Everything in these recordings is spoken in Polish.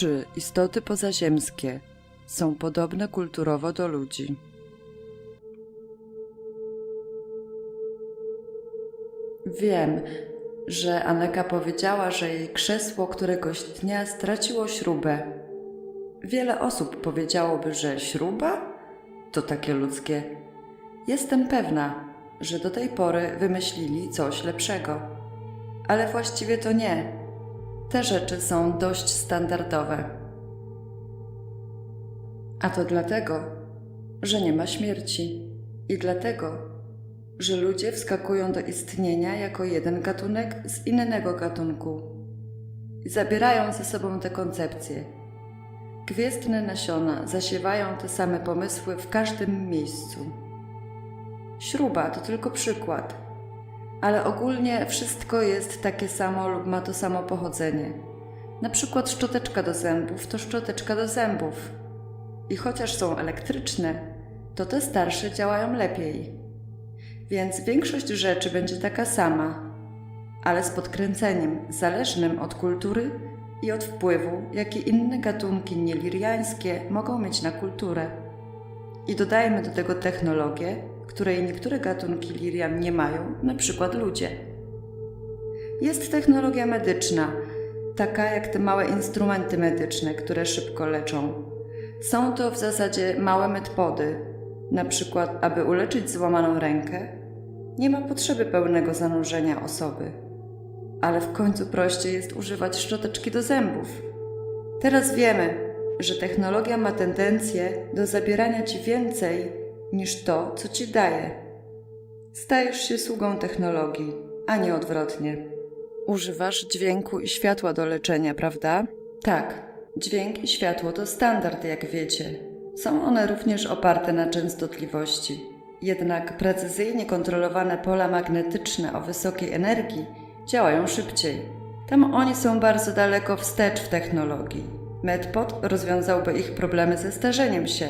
Czy istoty pozaziemskie są podobne kulturowo do ludzi? Wiem, że Aneka powiedziała, że jej krzesło któregoś dnia straciło śrubę. Wiele osób powiedziałoby, że śruba to takie ludzkie. Jestem pewna, że do tej pory wymyślili coś lepszego. Ale właściwie to nie. Te rzeczy są dość standardowe. A to dlatego, że nie ma śmierci i dlatego, że ludzie wskakują do istnienia jako jeden gatunek z innego gatunku i zabierają ze sobą te koncepcje. Gwiezdne nasiona zasiewają te same pomysły w każdym miejscu. Śruba to tylko przykład, ale ogólnie wszystko jest takie samo lub ma to samo pochodzenie. Na przykład szczoteczka do zębów to szczoteczka do zębów. I chociaż są elektryczne, to te starsze działają lepiej. Więc większość rzeczy będzie taka sama, ale z podkręceniem zależnym od kultury i od wpływu, jaki inne gatunki nieliriańskie mogą mieć na kulturę. I dodajmy do tego technologię, której niektóre gatunki lirian nie mają, na przykład ludzie. Jest technologia medyczna, taka jak te małe instrumenty medyczne, które szybko leczą. Są to w zasadzie małe medpody, na przykład aby uleczyć złamaną rękę, nie ma potrzeby pełnego zanurzenia osoby. Ale w końcu prościej jest używać szczoteczki do zębów. Teraz wiemy, że technologia ma tendencję do zabierania ci więcej niż to, co ci daje. Stajesz się sługą technologii, a nie odwrotnie. Używasz dźwięku i światła do leczenia, prawda? Tak, dźwięk i światło to standard, jak wiecie. Są one również oparte na częstotliwości. Jednak precyzyjnie kontrolowane pola magnetyczne o wysokiej energii działają szybciej. Tam oni są bardzo daleko wstecz w technologii. Medpod rozwiązałby ich problemy ze starzeniem się,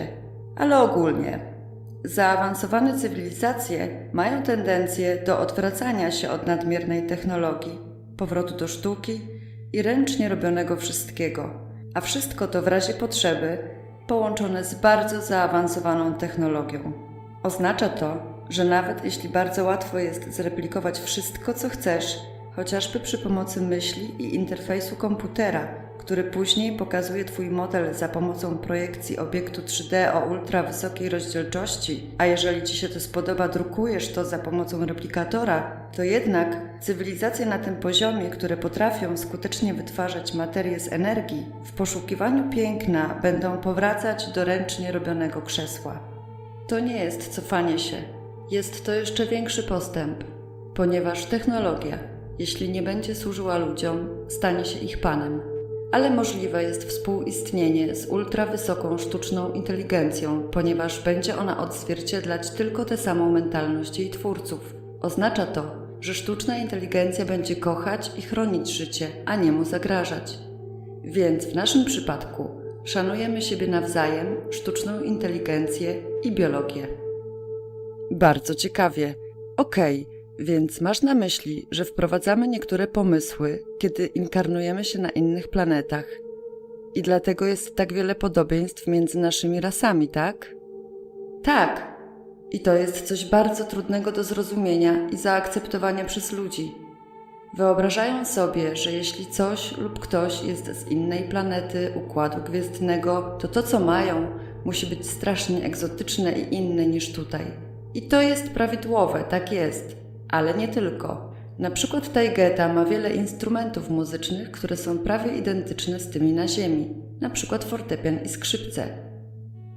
ale ogólnie. Zaawansowane cywilizacje mają tendencję do odwracania się od nadmiernej technologii, powrotu do sztuki i ręcznie robionego wszystkiego, a wszystko to w razie potrzeby połączone z bardzo zaawansowaną technologią. Oznacza to, że nawet jeśli bardzo łatwo jest zreplikować wszystko, co chcesz, chociażby przy pomocy myśli i interfejsu komputera, który później pokazuje Twój model za pomocą projekcji obiektu 3D o ultrawysokiej rozdzielczości, a jeżeli Ci się to spodoba, drukujesz to za pomocą replikatora, to jednak cywilizacje na tym poziomie, które potrafią skutecznie wytwarzać materię z energii, w poszukiwaniu piękna będą powracać do ręcznie robionego krzesła. To nie jest cofanie się, jest to jeszcze większy postęp, ponieważ technologia, jeśli nie będzie służyła ludziom, stanie się ich panem. Ale możliwe jest współistnienie z ultrawysoką sztuczną inteligencją, ponieważ będzie ona odzwierciedlać tylko tę samą mentalność jej twórców. Oznacza to, że sztuczna inteligencja będzie kochać i chronić życie, a nie mu zagrażać. Więc w naszym przypadku szanujemy siebie nawzajem, sztuczną inteligencję i biologię. Bardzo ciekawie. Okej, więc masz na myśli, że wprowadzamy niektóre pomysły, kiedy inkarnujemy się na innych planetach. I dlatego jest tak wiele podobieństw między naszymi rasami, tak? Tak. I to jest coś bardzo trudnego do zrozumienia i zaakceptowania przez ludzi. Wyobrażają sobie, że jeśli coś lub ktoś jest z innej planety, układu gwiezdnego, to to, co mają, musi być strasznie egzotyczne i inne niż tutaj. I to jest prawidłowe, tak jest, ale nie tylko. Na przykład Taigeta ma wiele instrumentów muzycznych, które są prawie identyczne z tymi na Ziemi, na przykład fortepian i skrzypce.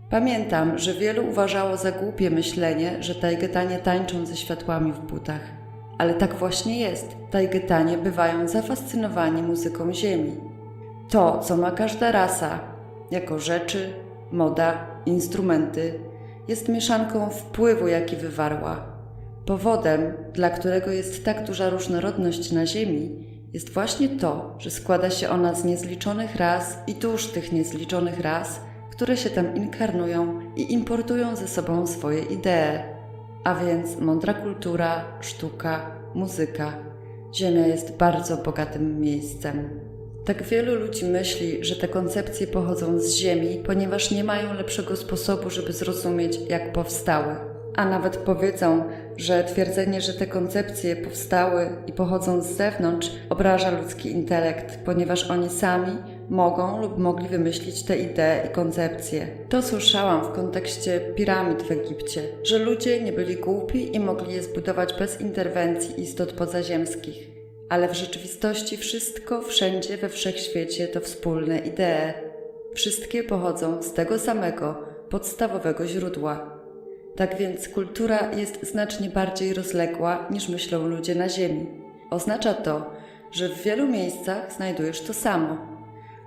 Pamiętam, że wielu uważało za głupie myślenie, że Taigetanie tańczą ze światłami w butach. Ale tak właśnie jest. Taigetanie bywają zafascynowani muzyką Ziemi. To, co ma każda rasa, jako rzeczy, moda, instrumenty, jest mieszanką wpływu, jaki wywarła. Powodem, dla którego jest tak duża różnorodność na Ziemi, jest właśnie to, że składa się ona z niezliczonych ras i dusz tych niezliczonych ras, które się tam inkarnują i importują ze sobą swoje idee. A więc mądra kultura, sztuka, muzyka. Ziemia jest bardzo bogatym miejscem. Tak wielu ludzi myśli, że te koncepcje pochodzą z Ziemi, ponieważ nie mają lepszego sposobu, żeby zrozumieć, jak powstały. A nawet powiedzą, że twierdzenie, że te koncepcje powstały i pochodzą z zewnątrz, obraża ludzki intelekt, ponieważ oni sami mogą lub mogli wymyślić te idee i koncepcje. To słyszałam w kontekście piramid w Egipcie, że ludzie nie byli głupi i mogli je zbudować bez interwencji istot pozaziemskich. Ale w rzeczywistości wszystko wszędzie we wszechświecie to wspólne idee. Wszystkie pochodzą z tego samego, podstawowego źródła. Tak więc kultura jest znacznie bardziej rozległa niż myślą ludzie na Ziemi. Oznacza to, że w wielu miejscach znajdujesz to samo,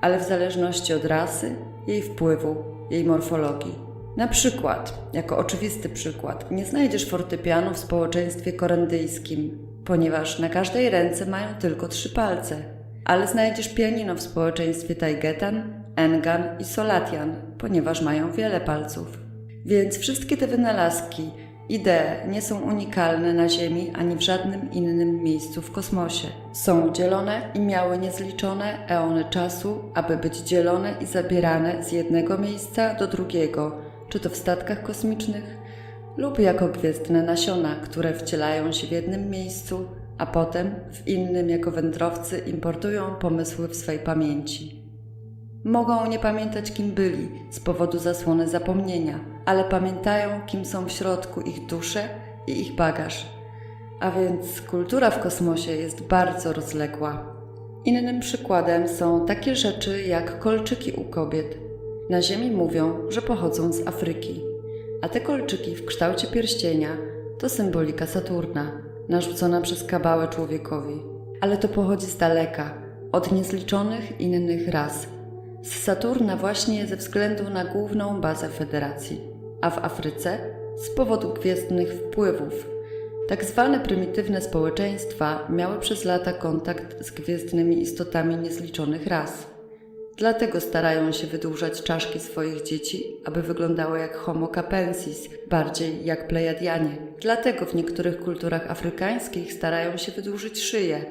ale w zależności od rasy, jej wpływu, jej morfologii. Na przykład, jako oczywisty przykład, nie znajdziesz fortepianu w społeczeństwie korendyjskim, ponieważ na każdej ręce mają tylko trzy palce, ale znajdziesz pianino w społeczeństwie Taigetan, Engan i Solatian, ponieważ mają wiele palców. Więc wszystkie te wynalazki, idee nie są unikalne na Ziemi ani w żadnym innym miejscu w kosmosie. Są dzielone i miały niezliczone eony czasu, aby być dzielone i zabierane z jednego miejsca do drugiego, czy to w statkach kosmicznych, lub jako gwiezdne nasiona, które wcielają się w jednym miejscu, a potem w innym jako wędrowcy importują pomysły w swej pamięci. Mogą nie pamiętać, kim byli z powodu zasłony zapomnienia, ale pamiętają, kim są w środku ich dusze i ich bagaż. A więc kultura w kosmosie jest bardzo rozległa. Innym przykładem są takie rzeczy jak kolczyki u kobiet. Na Ziemi mówią, że pochodzą z Afryki, a te kolczyki w kształcie pierścienia to symbolika Saturna, narzucona przez kabałę człowiekowi. Ale to pochodzi z daleka, od niezliczonych innych ras. Z Saturna właśnie ze względu na główną bazę federacji, a w Afryce z powodu gwiezdnych wpływów. Tak zwane prymitywne społeczeństwa miały przez lata kontakt z gwiezdnymi istotami niezliczonych ras. Dlatego starają się wydłużać czaszki swoich dzieci, aby wyglądały jak Homo capensis, bardziej jak Plejadianie. Dlatego w niektórych kulturach afrykańskich starają się wydłużyć szyję,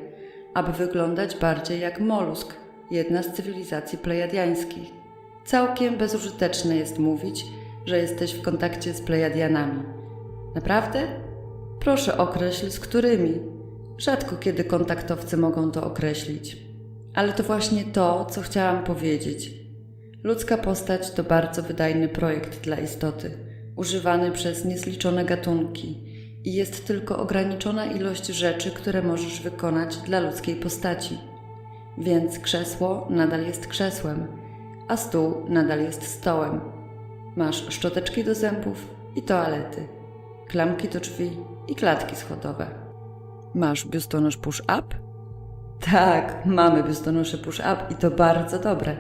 aby wyglądać bardziej jak molusk, jedna z cywilizacji plejadiańskich. Całkiem bezużyteczne jest mówić, że jesteś w kontakcie z Plejadianami. Naprawdę? Proszę określ z którymi. Rzadko kiedy kontaktowcy mogą to określić. Ale to właśnie to, co chciałam powiedzieć. Ludzka postać to bardzo wydajny projekt dla istoty, używany przez niezliczone gatunki i jest tylko ograniczona ilość rzeczy, które możesz wykonać dla ludzkiej postaci. Więc krzesło nadal jest krzesłem, a stół nadal jest stołem. Masz szczoteczki do zębów i toalety, klamki do drzwi i klatki schodowe. Masz biustonosz push-up? Tak, mamy biustonosze push-up i to bardzo dobre.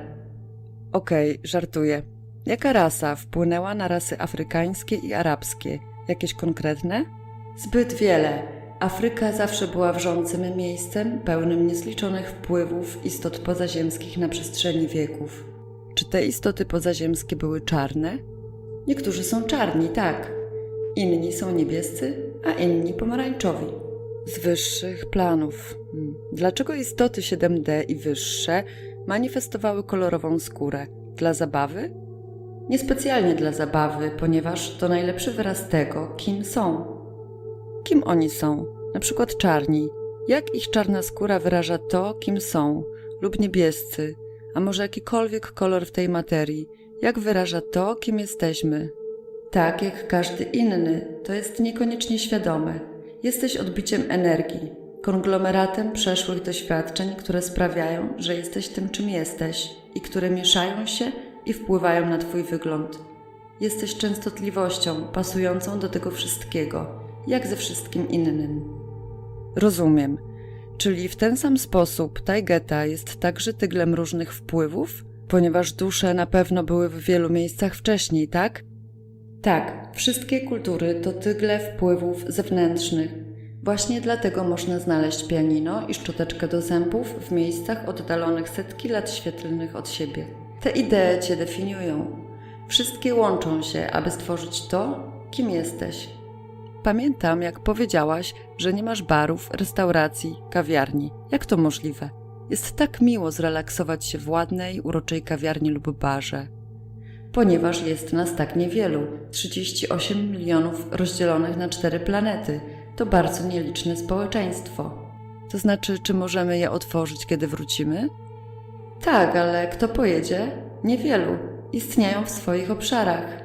Okej, żartuję. Jaka rasa wpłynęła na rasy afrykańskie i arabskie? Jakieś konkretne? Zbyt wiele. Afryka zawsze była wrzącym miejscem, pełnym niezliczonych wpływów istot pozaziemskich na przestrzeni wieków. Czy te istoty pozaziemskie były czarne? Niektórzy są czarni, tak. Inni są niebiescy, a inni pomarańczowi. Z wyższych planów. Hmm. Dlaczego istoty 7D i wyższe manifestowały kolorową skórę? Dla zabawy? Niespecjalnie dla zabawy, ponieważ to najlepszy wyraz tego, kim są. Kim oni są? Na przykład czarni. Jak ich czarna skóra wyraża to, kim są? Lub niebiescy, a może jakikolwiek kolor w tej materii? Jak wyraża to, kim jesteśmy? Tak jak każdy inny, to jest niekoniecznie świadome. Jesteś odbiciem energii, konglomeratem przeszłych doświadczeń, które sprawiają, że jesteś tym, czym jesteś i które mieszają się i wpływają na Twój wygląd. Jesteś częstotliwością pasującą do tego wszystkiego, jak ze wszystkim innym. Rozumiem. Czyli w ten sam sposób Taigeta jest także tyglem różnych wpływów, ponieważ dusze na pewno były w wielu miejscach wcześniej, tak? Tak, wszystkie kultury to tygle wpływów zewnętrznych. Właśnie dlatego można znaleźć pianino i szczoteczkę do zębów w miejscach oddalonych setki lat świetlnych od siebie. Te idee cię definiują. Wszystkie łączą się, aby stworzyć to, kim jesteś. Pamiętam, jak powiedziałaś, że nie masz barów, restauracji, kawiarni. Jak to możliwe? Jest tak miło zrelaksować się w ładnej, uroczej kawiarni lub barze. Ponieważ jest nas tak niewielu 38 milionów rozdzielonych na cztery planety to bardzo nieliczne społeczeństwo. To znaczy, czy możemy je otworzyć, kiedy wrócimy? Tak, ale kto pojedzie? Niewielu. Istnieją w swoich obszarach.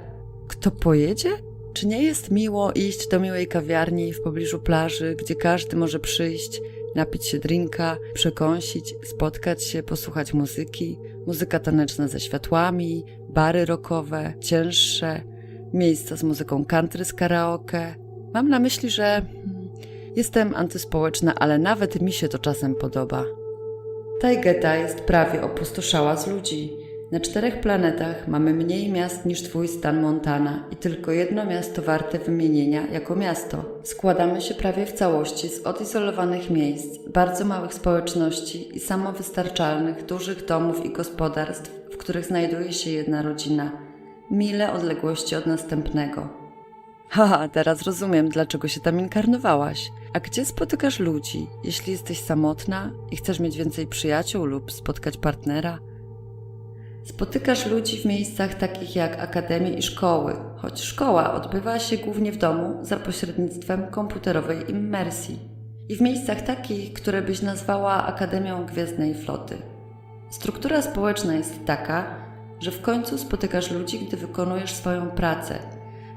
Kto pojedzie? Czy nie jest miło iść do miłej kawiarni w pobliżu plaży, gdzie każdy może przyjść, napić się drinka, przekąsić, spotkać się, posłuchać muzyki, muzyka taneczna ze światłami, bary rockowe, cięższe, miejsca z muzyką country z karaoke. Mam na myśli, że jestem antyspołeczna, ale nawet mi się to czasem podoba. Taigeta jest prawie opustoszała z ludzi. Na czterech planetach mamy mniej miast niż twój stan Montana i tylko jedno miasto warte wymienienia jako miasto. Składamy się prawie w całości z odizolowanych miejsc, bardzo małych społeczności i samowystarczalnych, dużych domów i gospodarstw, w których znajduje się jedna rodzina. Mile odległości od następnego. Haha, teraz rozumiem, dlaczego się tam inkarnowałaś. A gdzie spotykasz ludzi, jeśli jesteś samotna i chcesz mieć więcej przyjaciół lub spotkać partnera? Spotykasz ludzi w miejscach takich jak akademie i szkoły, choć szkoła odbywa się głównie w domu za pośrednictwem komputerowej immersji. I w miejscach takich, które byś nazwała Akademią Gwiezdnej Floty. Struktura społeczna jest taka, że w końcu spotykasz ludzi, gdy wykonujesz swoją pracę,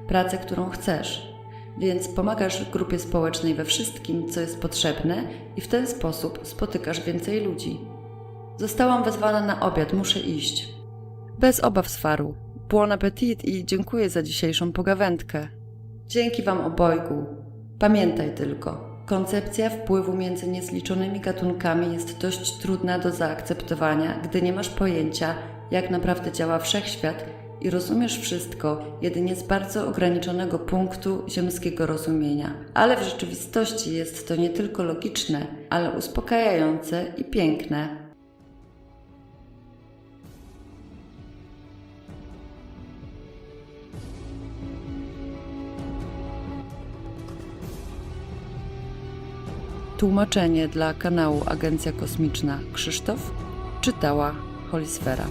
pracę, którą chcesz, więc pomagasz grupie społecznej we wszystkim, co jest potrzebne, i w ten sposób spotykasz więcej ludzi. Zostałam wezwana na obiad, muszę iść. Bez obaw, Swaru. Bon appetit i dziękuję za dzisiejszą pogawędkę. Dzięki Wam obojgu. Pamiętaj tylko, koncepcja wpływu między niezliczonymi gatunkami jest dość trudna do zaakceptowania, gdy nie masz pojęcia, jak naprawdę działa wszechświat i rozumiesz wszystko jedynie z bardzo ograniczonego punktu ziemskiego rozumienia. Ale w rzeczywistości jest to nie tylko logiczne, ale uspokajające i piękne. Tłumaczenie dla kanału Agencja Kosmiczna Krzysztof czytała Holisfera.